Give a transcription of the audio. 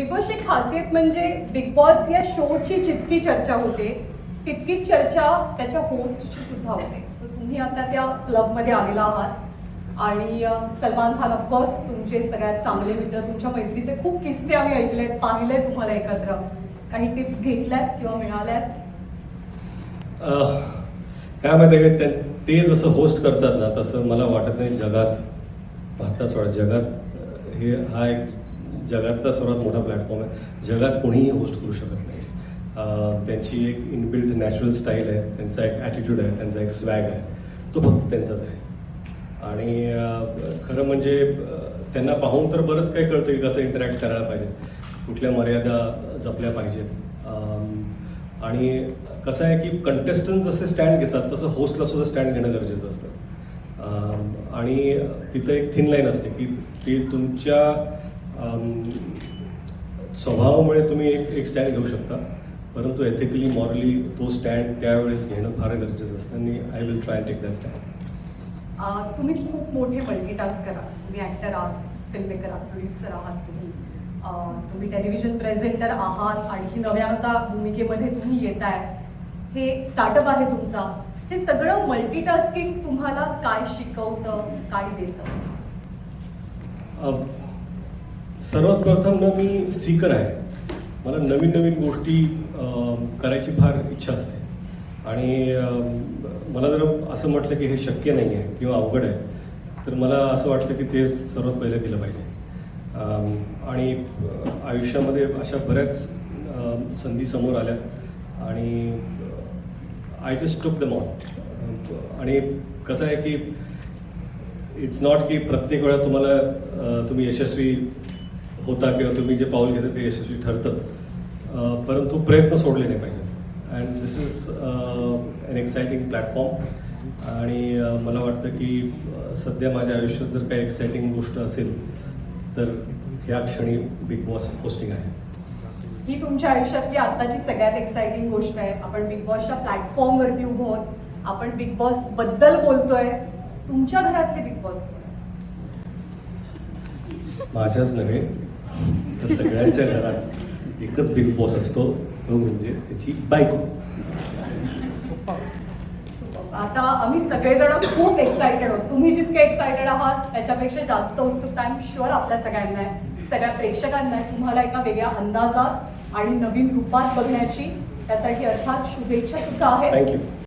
Big बॉसची खासियत म्हणजे big boss या शोची जितकी चर्चा होते तितकी चर्चा त्याच्या होस्टची सुद्धा होते. सो तुम्ही आता त्या क्लबमध्ये आलेला आहात. आणि सलमान खान ऑफकोर्स तुमचे सगळ्यात चांगले मित्र तुमच्या मैत्रीचे खूप किस्से आम्ही ऐकलेत पाहिले तुम्हाला एकत्र. काही टिप्स घेतल्यात किंवा मिळाल्यात? काय माहिती ते- ते जसं होस्ट करतात ना तसं मला वाटत नाही जगात भारतात सोडा जगात हे हा एक जगातला सर्वात मोठा प्लॅटफॉर्म आहे. जगात कोणीही होस्ट करू शकत नाही. त्यांची एक इनबिल्ट नॅचरल स्टाईल आहे. त्यांचा एक ॲटिट्यूड आहे. त्यांचा एक स्वॅग आहे. तो फक्त त्यांचाच आहे. आणि खरं म्हणजे त्यांना पाहून तर बरंच काही कळतं की कसं इंटरॅक्ट करायला पाहिजे. कुठल्या मर्यादा जपल्या पाहिजेत. आणि कसं आहे की कंटेस्टंट जसे स्टँड घेतात तसं होस्टला सुद्धा स्टँड घेणं गरजेचं असतं. आणि तिथं एक थिन लाईन असते की ती तुमच्या स्वभावामुळे तुम्ही एक एक स्टँड घेऊ शकता. परंतु एथिकली मॉरली तो स्टँड त्यावेळेस घेणं फार गरजेचं असतं आणि I will try take that stand तुम्ही खूप मोठे मल्टीटास्क करा. तुम्ही ॲक्टर आहात फिल्म मेकर आहात प्रोड्युसर आहात तुम्ही. तुम्ही टेलिव्हिजन प्रेझेंटर आहात आणखी नव्या आता भूमिकेमध्ये तुम्ही येत आहे हे स्टार्टअप आहे तुमचा. हे सगळं मल्टीटास्किंग तुम्हाला काय शिकवतं काय देतं? सर्वात प्रथम ना मी सीकर आहे. मला नवीन नवीन गोष्टी करायची फार इच्छा असते. आणि मला जर असं म्हटलं की हे शक्य नाही आहे किंवा अवघड आहे तर मला असं वाटतं की ते सर्वात पहिलं केलं पाहिजे. आणि आयुष्यामध्ये अशा बऱ्याच संधी समोर आल्या. आणि I just took them on आणि कसं आहे की इट्स नॉट की प्रत्येक वेळा तुम्हाला तुम्ही यशस्वी होता किंवा तुम्ही जे पाऊल घेता ते यशस्वी ठरतं. परंतु प्रयत्न सोडले नाही पाहिजेत and this is an exciting platform आणि मला वाटतं की सध्या माझ्या आयुष्यात जर काही एक्साइटिंग गोष्ट असेल तर या क्षणी बिग बॉस पोस्टिंग आहे. ही तुमच्या आयुष्यातली आत्ताची सगळ्यात एक्साइटिंग गोष्ट आहे. आपण बिग बॉसच्या प्लॅटफॉर्मवरती उभो आहोत. आपण बिग बॉसबद्दल बोलतोय. तुमच्या घरातले बिग बॉस? माझ्याच नव्हे तर सगळ्यांच्या घरात एकच बिग बॉस असतो तो म्हणजे त्याची बायको. आता आम्ही सगळेजण खूप एक्सायटेड आहोत. तुम्ही जितके एक्सायटेड आहात त्याच्यापेक्षा जास्त उत्सुकता आय शुअर आपल्या सगळ्यांना आहे. सगळ्या प्रेक्षकांना तुम्हाला एका वेगळ्या अंदाजात आणि नवीन रूपात बघण्याची त्यासाठी अर्थात शुभेच्छा सुद्धा आहेत. थँक्यू